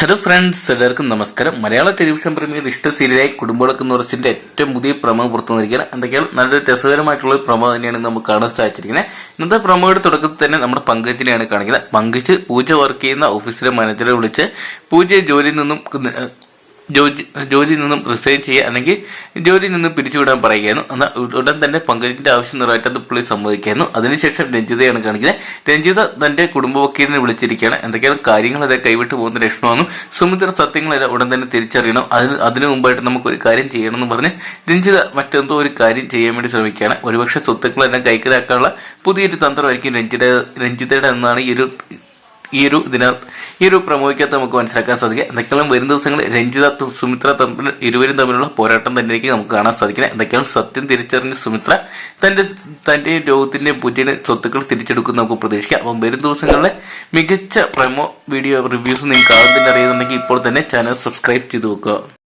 Hello friends എല്ലാവർക്കും നമസ്കാരം. മലയാള television പ്രേമികൾ ഇഷ്ട സീരിയലായി കുടുംബവിളക്ക് നൂറസിന്റെ ഏറ്റവും പുതിയ പ്രമോ പുറത്തു വന്നിരിക്കുകയാണ് എന്തൊക്കെയാണ് നല്ലൊരു രസകരമായിട്ടുള്ള പ്രമോ തന്നെയാണ് നമുക്ക് കാണാൻ സാധിച്ചിരിക്കുന്നത്. ഇന്നത്തെ പ്രമോയുടെ തുടക്കത്തിൽ തന്നെ നമ്മുടെ പങ്കജിനെയാണ് കാണിക്കുന്നത്. പങ്കജ് പൂജ വർക്ക് ചെയ്യുന്ന ഓഫീസിലെ മാനേജറെ വിളിച്ച് പൂജയെ ജോലിയിൽ നിന്നും ജോലി ജോലിയിൽ നിന്നും റിസൈൻ ചെയ്യുക അല്ലെങ്കിൽ ജോലിയിൽ നിന്ന് പിരിച്ചുവിടാൻ പറയുകയായിരുന്നു. എന്നാൽ ഉടൻ തന്നെ പങ്കജിന്റെ ആവശ്യം നിറവേറ്റാൻ പുള്ളി സമ്മതിക്കായിരുന്നു അതിനുശേഷം രഞ്ജിതയാണ് കാണിക്കുന്നത്. രഞ്ജിത തന്റെ കുടുംബ വക്കീലിനെ വിളിച്ചിരിക്കുകയാണ്. എന്തൊക്കെയാണ് കാര്യങ്ങളൊക്കെ കൈവിട്ട് പോകുന്ന ലക്ഷണമാണെന്നും സുമിത്ര സത്യങ്ങളെല്ലാം ഉടൻ തന്നെ തിരിച്ചറിയണം. അതിന് അതിനു മുമ്പായിട്ട് നമുക്ക് ഒരു കാര്യം ചെയ്യണമെന്ന് പറഞ്ഞ് രഞ്ജിത മറ്റെന്തോ ഒരു കാര്യം ചെയ്യാൻ വേണ്ടി ശ്രമിക്കുകയാണ്. ഒരുപക്ഷെ സ്വത്തുക്കളെല്ലാം കൈക്കലാക്കാനുള്ള പുതിയൊരു തന്ത്രമായിരിക്കും രഞ്ജിത രഞ്ജിതയുടെ എന്നാണ് ഈ ഒരു ഈ ഒരു ഇതിനകത്ത് ഈ ഒരു പ്രമോയ്ക്കകത്ത് നമുക്ക് മനസ്സിലാക്കാൻ സാധിക്കുക. എന്തൊക്കെയാണ് വരും ദിവസങ്ങളിൽ രഞ്ജിത സുമിത്ര തമ്മിൽ ഇരുവരും തമ്മിലുള്ള പോരാട്ടം തന്നെയായിരിക്കും നമുക്ക് കാണാൻ സാധിക്കുന്നത്. എന്തൊക്കെയാണ് സത്യം തിരിച്ചറിഞ്ഞ് സുമിത്ര? തന്റെ തന്റെ രോഗത്തിന്റെ പൂജയുടെ സ്വത്തുക്കൾ തിരിച്ചെടുക്കും നമുക്ക് പ്രതീക്ഷിക്കാം. അപ്പം വരും ദിവസങ്ങളിലെ മികച്ച പ്രമോ വീഡിയോ റിവ്യൂസ് നിങ്ങൾക്ക് ആദ്യം തന്നെ അറിയുന്നുണ്ടെങ്കിൽ ഇപ്പോൾ തന്നെ ചാനൽ സബ്സ്ക്രൈബ് ചെയ്ത് വെക്കുക.